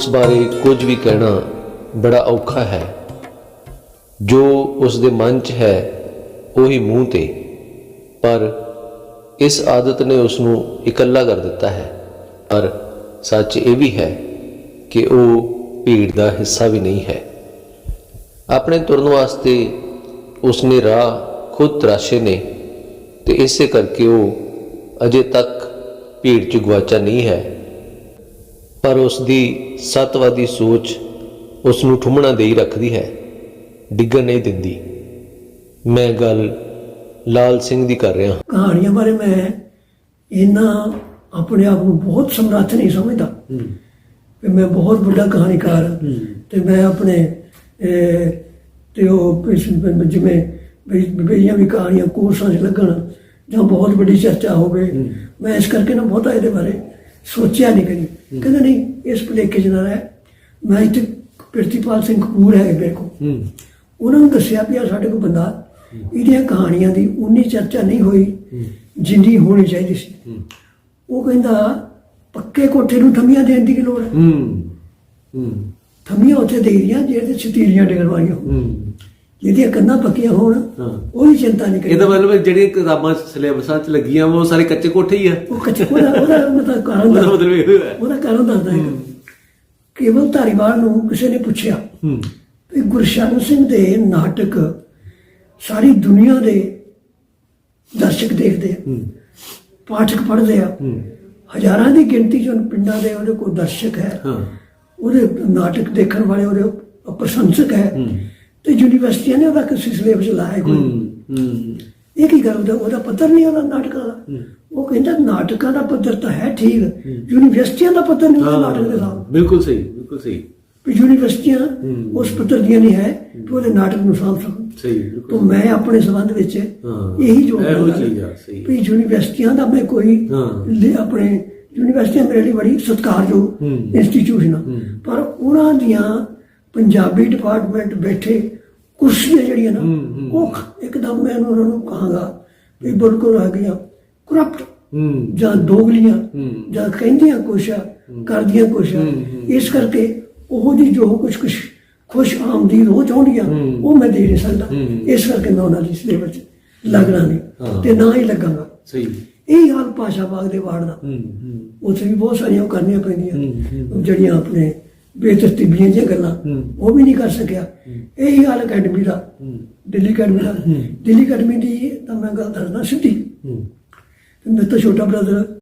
ਉਸ ਬਾਰੇ ਕੁਝ ਵੀ ਕਹਿਣਾ ਬੜਾ ਔਖਾ ਹੈ। ਜੋ ਉਸ ਦੇ ਮਨ 'ਚ ਹੈ, ਉਹੀ ਮੂੰਹ ਤੇ। ਪਰ ਇਸ ਆਦਤ ਨੇ ਉਸ ਨੂੰ ਇਕੱਲਾ ਕਰ ਦਿੱਤਾ ਹੈ। ਪਰ ਸੱਚ ਇਹ ਵੀ ਹੈ ਕਿ ਉਹ ਭੀੜ ਦਾ ਹਿੱਸਾ ਵੀ ਨਹੀਂ ਹੈ। ਆਪਣੇ ਤੁਰਨ ਵਾਸਤੇ ਉਸਨੇ ਰਾਹ ਖੁਦ ਤਰਾਸ਼ੇ ਨੇ ਤੇ ਇਸੇ ਕਰਕੇ ਉਹ ਅਜੇ ਤੱਕ ਭੀੜ 'ਚ ਗਵਾਚਾ ਨਹੀਂ ਹੈ। ਪਰ ਉਸ ਦੀ ਸਤਵਾਦੀ ਸੋਚ ਉਸ ਨੂੰ ਠੁੰਮਣਾ ਦੇਈ ਰੱਖਦੀ ਹੈ। ਡਿੱਗਣ ਨਹੀਂ ਦਿੰਦੀ। ਮੈਂ ਗੱਲ ਲਾਲ ਸਿੰਘ ਦੀ ਕਰ ਰਿਹਾ ਹਾਂ। ਕਹਾਣੀਆਂ ਬਾਰੇ ਮੈਂ ਇੰਨਾ ਆਪਣੇ ਆਪ ਨੂੰ ਬਹੁਤ ਸਮਰੱਥ ਨਹੀਂ ਸਮਝਦਾ। ਕਿ ਮੈਂ ਬਹੁਤ ਵੱਡਾ ਕਹਾਣੀਕਾਰ। ਹਾਂ। ਤੇ ਮੈਂ ਆਪਣੇ ਤੇ ਉਹ ਜਿਵੇਂ ਬਈਆਂ ਵੀ ਕਹਾਣੀਆਂ ਕੋਰਸਾਂ 'ਚ ਲੱਗਣ ਜਾਂ ਬਹੁਤ ਵੱਡੀ ਚਰਚਾ ਹੋਵੇ। ਮੈਂ ਇਸ ਕਰਕੇ ਨਾ ਬਹੁਤਾ ਇਹਦੇ ਬਾਰੇ ਸੋਚਿਆ ਨਹੀਂ ਕਰੀ ਕਹਿੰਦਾ ਨਹੀਂ ਇਸ ਭੁਲੇਖੇ 'ਚ ਨਾ ਰਹਿ। ਮੈਂ ਇੱਥੇ ਪ੍ਰਿਤੀਪਾਲ ਸਿੰਘ ਕਪੂਰ ਹੈ ਮੇਰੇ ਕੋਲ। ਉਹਨਾਂ ਨੂੰ ਦੱਸਿਆ ਵੀ ਆ ਸਾਡੇ ਕੋਲ ਬੰਦਾ ਇਹਦੀਆਂ ਕਹਾਣੀਆਂ ਦੀ ਉਨੀ ਚਰਚਾ ਨਹੀਂ ਹੋਈ ਜਿੰਨੀ ਹੋਣੀ ਚਾਹੀਦੀ ਸੀ। ਉਹ ਕਹਿੰਦਾ ਪੱਕੇ ਕੋਠੇ ਨੂੰ ਥੰਮੀਆਂ ਦੇਣ ਦੀ ਕੀ ਲੋੜ ਹੈ? ਹੂੰ। ਹੂੰ। ਥੰਮੀਆਂ ਉੱਥੇ ਦੇ ਦੀਆਂ ਜਿਹੜੇ ਛਤੀਰੀਆਂ ਹੂੰ। ਜਿਹਦੀਆਂ ਕੰਨਾਂ ਪੱਕੀਆਂ ਹੋਣ। ਉਹਦੀ ਚਿੰਤਾ ਨਹੀਂ ਕਰੀ ਇਹਦਾ ਮਤਲਬ ਜਿਹੜੀਆਂ ਕਿਤਾਬਾਂ ਸਿਲੇਬਸਾਂ 'ਚ ਲੱਗੀਆਂ ਵਾ ਉਹ ਸਾਰੇ ਕੱਚੇ ਕੋਠੇ ਹੀ ਆ। ਉਹ ਕੱਚੇ ਉਹਦਾ ਉਹਦਾ ਮਤਲਬ ਕਾਰਨ ਦੱਸਦਾ। ਮਤਲਬ ਇਹ ਹੈ। ਉਹਦਾ ਕਾਰਨ ਦੱਸਦਾ ਹੈ। ਕੇਵਲ ਧਾਰੀਵਾਲ ਨੂੰ ਕਿਸੇ ਨੇ ਪੁੱਛਿਆ। ਹੂੰ। ਵੀ ਗੁਰਸ਼ਰਨ ਸਿੰਘ ਦੇ ਨਾਟਕ ਸਾਰੀ ਦੁਨੀਆ ਦੇ ਦਰਸ਼ਕ ਦੇਖਦੇ ਆ। ਪਾਠਕ ਪੜ੍ਹਦੇ ਆ। ਹਜ਼ਾਰਾਂ ਦੀ ਗਿਣਤੀ ਚ ਉਹਨ ਪਿੰਡਾਂ ਦੇ ਉਹਦੇ ਕੋਲ ਦਰਸ਼ਕ ਹੈ। ਉਹਦੇ ਨਾਟਕ ਦੇਖਣ ਵਾਲੇ ਉਹਦੇ ਪ੍ਰਸ਼ੰਸਕ ਹੂੰ। ਤੇ ਯੂਨੀਵਰਸਿਟੀਆਂ ਨੇ ਉਹਦਾ ਕਿਸੇ ਸਿਲੇਬਸ ਲਾਇਆ ਕੋਈ ਹੂੰ ਇਹ ਕੀ ਗੱਲ ਉਹਦਾ ਉਹਦਾ ਪੱਧਰ ਨਹੀਂ ਉਹਦਾ ਨਾਟਕਾਂ ਦਾ। ਉਹ ਕਹਿੰਦਾ ਨਾਟਕਾਂ ਦਾ ਪੱਧਰ ਤਾਂ ਹੈ ਠੀਕ। ਯੂਨੀਵਰਸਿਟੀਆਂ ਦਾ ਪੱਧਰ ਨਹੀਂ ਉਹਦਾ ਨਾਟਕ ਦੇ ਬਿਲਕੁਲ ਸਹੀ ਬਿਲਕੁਲ ਸਹੀ। ਵੀ ਯੂਨੀਵਰਸਿਟੀਆਂ ਉਸ ਪੱਧਰ ਦੀਆਂ ਨਹੀਂ ਹੈ ਕਿ ਉਹਦੇ ਨਾਟਕ ਨੂੰ ਸਾਂਭ ਸਕਣ। ਸਹੀ ਤਾਂ ਬਿਲਕੁਲ ਮੈਂ ਆਪਣੇ ਸੰਬੰਧ ਵਿੱਚ। ਇਹੀ ਜੋ ਇਹੋ ਚੀਜ਼ ਆ, ਸਹੀ। ਵੀ ਯੂਨੀਵਰਸਿਟੀਆਂ ਦਾ ਮੈਂ ਕੋਈ ਆਪਣੇ ਯੂਨੀਵਰਸਿਟੀਆਂ ਮੇਰੇ ਲਈ ਬੜੀ ਸਤਿਕਾਰਯੋਗ। ਇੰਸਟੀਚਿਊਸ਼ਨ ਪਰ ਉਹਨਾਂ ਦੀਆਂ ਪੰਜਾਬੀ ਡਿਪਾਰਟਮੈਂਟ ਬੈਠੇ ਕੁਰਸੀਆਂ ਜਿਹੜੀਆਂ ਨਾ। ਉਹ ਇੱਕਦਮ ਮੈਂ ਉਹਨਾਂ ਨੂੰ ਕਹਾਂਗਾ ਵੀ ਬਿਲਕੁਲ ਆ ਗਈਆਂ ਕਰਪਟ ਜਾਂ ਦੋਗਲੀਆਂ। ਜਾਂ ਕਹਿੰਦੀਆਂ ਕੁਛ ਕਰਦੀਆਂ ਕੁਛ ਇਸ ਕਰਕੇ ਉਹ ਦੀ ਜੋ ਕੁਛ ਕੁਛ ਖੁਸ਼ ਆਮਦੀ ਉਹ ਚਾਹੁੰਦੀਆਂ। ਉਹ ਮੈਂ ਦੇ ਨਹੀਂ ਸਕਦਾ। ਇਸ ਕਰਕੇ ਮੈਂ ਉਹਨਾਂ ਦੀ ਸਿਲੇਬਸ 'ਚ ਲੱਗਣਾ। ਨਹੀਂ ਤੇ ਨਾ ਹੀ ਲੱਗਾਂਗਾ ਸਹੀ ਇਹ ਹਾਲ ਭਾਸ਼ਾ ਬਾਗ ਦੇ ਵਾਰਡ ਦਾ ਉੱਥੇ ਵੀ ਬਹੁਤ ਸਾਰੀਆਂ ਕਰਨੀਆਂ ਪੈਂਦੀਆਂ ਜਿਹੜੀਆਂ ਆਪਣੇ ਬੇਤਰਤੀਬੀਆਂ ਜਿਹੀਆਂ ਗੱਲਾਂ। ਉਹ ਵੀ ਨਹੀਂ ਕਰ ਸਕਿਆ। ਇਹੀ ਹਾਲ ਅਕੈਡਮੀ ਦਾ। ਦਿੱਲੀ ਅਕੈਡਮੀ ਦਾ। ਦਿੱਲੀ ਅਕੈਡਮੀ ਦੀ ਤਾਂ ਮੈਂ ਗੱਲ ਦੱਸਦਾ ਸਿੱਧੀ। ਤੇ ਮੇਰੇ ਤੋਂ ਛੋਟਾ ਬ੍ਰਦਰ